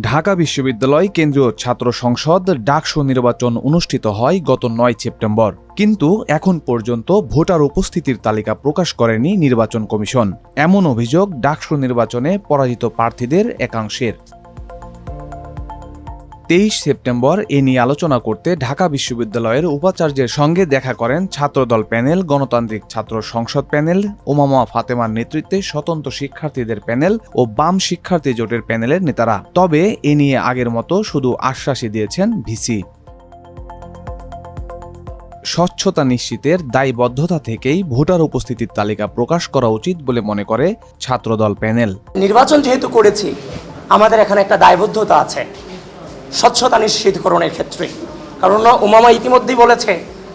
ঢাকা বিশ্ববিদ্যালয় কেন্দ্রীয় ছাত্র সংসদ ডাকসু নির্বাচন অনুষ্ঠিত হয় গত নয় সেপ্টেম্বর। কিন্তু এখন পর্যন্ত ভোটার উপস্থিতির তালিকা প্রকাশ করেনি নির্বাচন কমিশন। এমন অভিযোগ ডাকসু নির্বাচনে পরাজিত প্রার্থীদের একাংশের। তেইশ সেপ্টেম্বর এ নিয়ে আলোচনা করতে ঢাকা বিশ্ববিদ্যালয়ের উপাচার্যের সঙ্গে দেখা করেন ছাত্রদল প্যানেল, গণতান্ত্রিক ছাত্র সংসদ প্যানেল, ওমামা ফাতেমার নেতৃত্বে স্বতন্ত্র শিক্ষার্থীদের প্যানেল ও বাম শিক্ষার্থী জোটের প্যানেলের নেতারা। তবে এ নিয়ে আগের মতো শুধু আশ্বাসই দিয়েছেন ভিসি। স্বচ্ছতা নিশ্চিতের দায়বদ্ধতা থেকেই ভোটার উপস্থিতির তালিকা প্রকাশ করা উচিত বলে মনে করে ছাত্রদল প্যানেল। নির্বাচন যেহেতু করেছি, আমাদের এখানে একটা দায়বদ্ধতা আছে। স্বচ্ছতা নিশ্চিতকরণের ক্ষেত্রে। কারণ উমামা ইতিমধ্যেই বলেছে,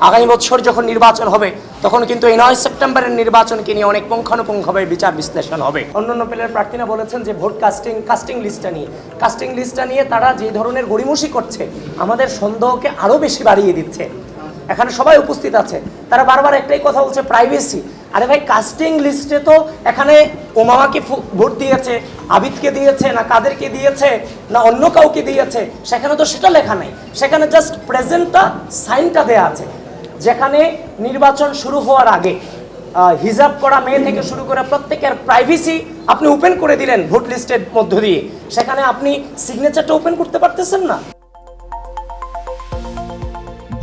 আগামী বছর যখন নির্বাচন হবে, তখন কিন্তু এই নয় সেপ্টেম্বরের নির্বাচনকে নিয়ে অনেক পুঙ্খানুপুঙ্খভাবে বিচার বিশ্লেষণ হবে। অন্যান্য প্লেয়ার প্রার্থীরা বলেছেন যে ভোট কাস্টিং কাস্টিং লিস্টটা নিয়ে। কাস্টিং লিস্টটা নিয়ে তারা যে ধরনের গড়িমসি করছে, আমাদের সন্দেহকে আরও বেশি বাড়িয়ে দিচ্ছে। এখানে সবাই উপস্থিত আছে। তারা বারবার একটাই কথা বলছে প্রাইভেসি আরে ভাই কাস্টিং লিস্টে তো এখানে ওমামাকে ভোট দিয়েছে, আবিদকে দিয়েছে, না কাদেরকে দিয়েছে, না অন্য কাউকে দিয়েছে, সেখানে তো সেটা লেখা নাই। সেখানে জাস্ট প্রেজেন্টটা সাইনটা দেয়া আছে। যেখানে নির্বাচন শুরু হওয়ার আগে হিজাব করা মেয়ে থেকে শুরু করে প্রত্যেকের প্রাইভেসি আপনি ওপেন করে দিলেন ভোট লিস্টের মধ্য দিয়ে। সেখানে আপনি সিগনেচারটা ওপেন করতে পারতেছেন না।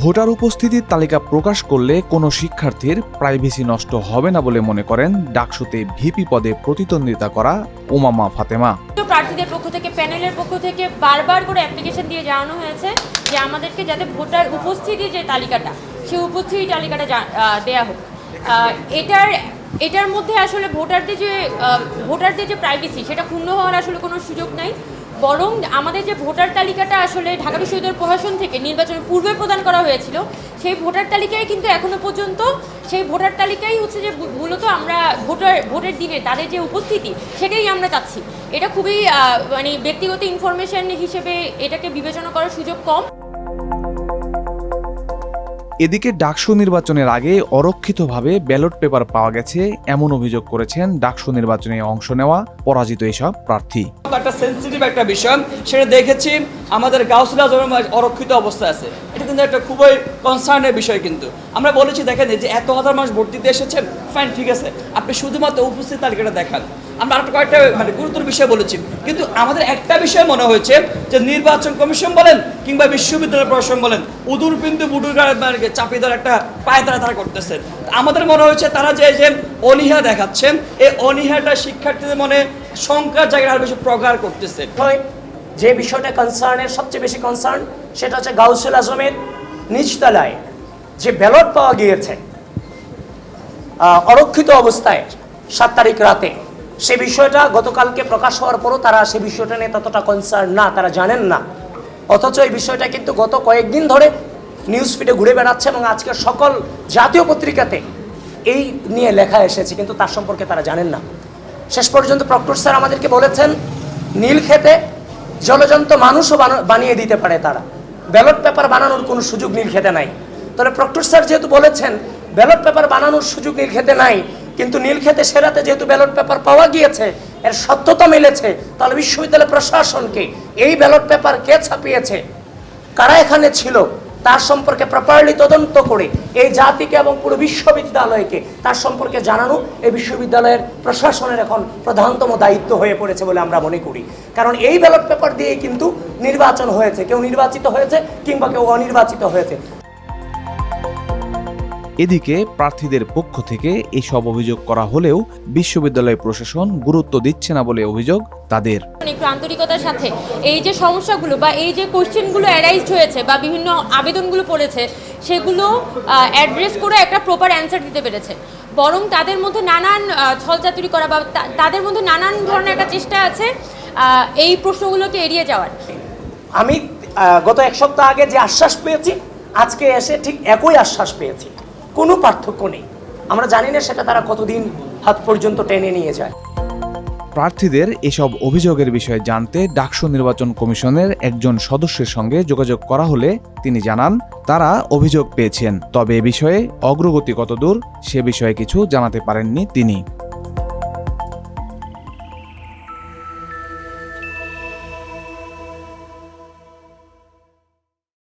ভোটার উপস্থিতির তালিকা প্রকাশ করলে কোনো শিক্ষার্থীর প্রাইভেসি নষ্ট হবে না বলে মনে করেন ডাকসুতে ভিপি পদে প্রতিদ্বন্দ্বিতা করা ওমামা ফাতেমা। প্রার্থীদের পক্ষ থেকে, প্যানেলের পক্ষ থেকে বারবার করে অ্যাপ্লিকেশন দিয়ে জানানো হয়েছে যে আমাদেরকে যাতে ভোটার উপস্থিতির যে তালিকাটা সেই উপস্থিতি তালিকাটা দেয়া হোক। এটার এটার মধ্যে আসলে ভোটারদের যে ভোটারদের যে প্রাইভেসি সেটা ক্ষুণ্ণ হওয়ার আসলে কোনো সুযোগ নাই। বরং আমাদের যে ভোটার তালিকাটা আসলে ঢাকা বিশ্ববিদ্যালয় প্রশাসন থেকে নির্বাচনের পূর্বে প্রদান করা হয়েছিল, সেই ভোটার তালিকায় কিন্তু এখনও পর্যন্ত সেই ভোটার তালিকাই হচ্ছে যে মূলত আমরা ভোটার, ভোটের দিনে তাদের যে উপস্থিতি সেটাই আমরা চাচ্ছি। এটা খুবই মানে ব্যক্তিগত ইনফরমেশন হিসেবে এটাকে বিবেচনা করার সুযোগ কম। এদিকে ডাকসু নির্বাচনের আগে অরক্ষিতভাবে ব্যালট পেপার পাওয়া গেছে, এমন অভিযোগ করেছেন ডাকসু নির্বাচনে অংশ নেওয়া পরাজিত এসব প্রার্থী। একটা সেন্সিটিভ একটা বিষয়, সেটা দেখেছি আমাদের গাউসুল আজমের মাঝে অরক্ষিত অবস্থায় আছে। এটা কিন্তু একটা খুবই কনসার্নের বিষয় কিন্তু। আমরা বলেছি, দেখেন যে এত হাজার মানুষ ভোট দিতে এসেছেন ফাইন ঠিক আছে। আপনি শুধুমাত্র উপস্থিত তালিকাটা দেখান। আমরা আরেকটা কয়েকটা মানে গুরুত্বর বিষয় বলেছি। কিন্তু আমাদের একটা বিষয় মনে হয়েছে যে নির্বাচন কমিশন বলেন কিংবা বিশ্ববিদ্যালয় প্রশাসন বলেন, উদুর বিন্দু বুডুর মানে চাপিয়ে দেওয়ার একটা পায়তারা তারা করতেছেন আমাদের মনে হয়েছে তারা যে যে অনীহা দেখাচ্ছেন এই অনীহাটা শিক্ষার্থীদের মনে শঙ্কার জায়গায় আরও বেশি প্রগাঢ় করতেছে। যে বিষয়টা কনসার্নের সবচেয়ে বেশি কনসার্ন সেটা হচ্ছে গাউসুল আজমের নিচতলায় যে ব্যালট পাওয়া গিয়েছে অরক্ষিত অবস্থায় সাত তারিখ রাতে। সে বিষয়টা গতকালকে প্রকাশ হওয়ার পরও তারা সে বিষয়টা নিয়ে ততটা কনসার্ন না, তারা জানেন না। অথচ এই বিষয়টা কিন্তু গত কয়েকদিন ধরে নিউজ ফিডে ঘুরে বেড়াচ্ছে এবং আজকের সকল জাতীয় পত্রিকাতে এই নিয়ে লেখা এসেছে, কিন্তু তার সম্পর্কে তারা জানেন না। শেষ পর্যন্ত প্রক্টর স্যার আমাদেরকে বলেছেন, নীল খেতে জলজন্ত মানুষও বানা- বানিয়ে দিতে পারে তারা। ব্যালট পেপার বানানোর কোনো সুযোগ নীল খেতে নাই। তাহলে প্রক্টর স্যার যেহেতু বলেছেন, ব্যালট পেপার বানানোর সুযোগ নীল খেতে নাই কিন্তু নীল খেতে সেরাতে যেহেতু ব্যালট পেপার পাওয়া গিয়েছে, এর সত্যতা মিলেছে, তাহলে বিশ্ববিদ্যালয় প্রশাসনকে এই ব্যালট পেপার কে ছাপিয়েছে? কারা এখানে ছিল? তার সম্পর্কে প্রপারলি তদন্ত করে এই জাতিকে এবং পুরো বিশ্ববিদ্যালয়কে তার সম্পর্কে জানানো এই বিশ্ববিদ্যালয়ের প্রশাসনের এখন প্রধানতম দায়িত্ব হয়ে পড়েছে বলে আমরা মনে করি। কারণ এই ব্যালট পেপার দিয়ে কিন্তু নির্বাচন হয়েছে। কেউ নির্বাচিত হয়েছে কিংবা কেউ অনির্বাচিত হয়েছে। এদিকে প্রার্থীদের পক্ষ থেকে এসব অভিযোগ করা হলেও বিশ্ববিদ্যালয় প্রশাসন গুরুত্ব দিচ্ছে না বলে অভিযোগ তাদের। একটু আন্তরিকতার সাথে এই যে সমস্যাগুলো বা এই যে কোশ্চেনগুলো অ্যারাইজড হয়েছে বা বিভিন্ন আবেদনগুলো পড়েছে সেগুলো অ্যাড্রেস করে একটা প্রপার অ্যান্সার দিতে পেরেছে। বরং তাদের মধ্যে নানান ছলচাতুরি করা বা তা- তাদের মধ্যে নানান ধরনের একটা চেষ্টা আছে এই প্রশ্নগুলোকে এড়িয়ে যাওয়ার। আমি গত এক সপ্তাহ আগে যে আশ্বাস পেয়েছি আজকে এসে ঠিক একই আশ্বাস পেয়েছি। কোনো পার্থক্য নেই। আমরা জানি না সেটা তারা কতদিন হাত পর্যন্ত টেনে নিয়ে যায়। প্রার্থীদের এসব অভিযোগের বিষয়ে জানতে ডাকসু নির্বাচন কমিশনের একজন সদস্যের সঙ্গে যোগাযোগ করা হলে তিনি জানান, তারা অভিযোগ পেয়েছেন, তবে এ বিষয়ে অগ্রগতি কতদূর সে বিষয়ে কিছু জানাতে পারেননি তিনি।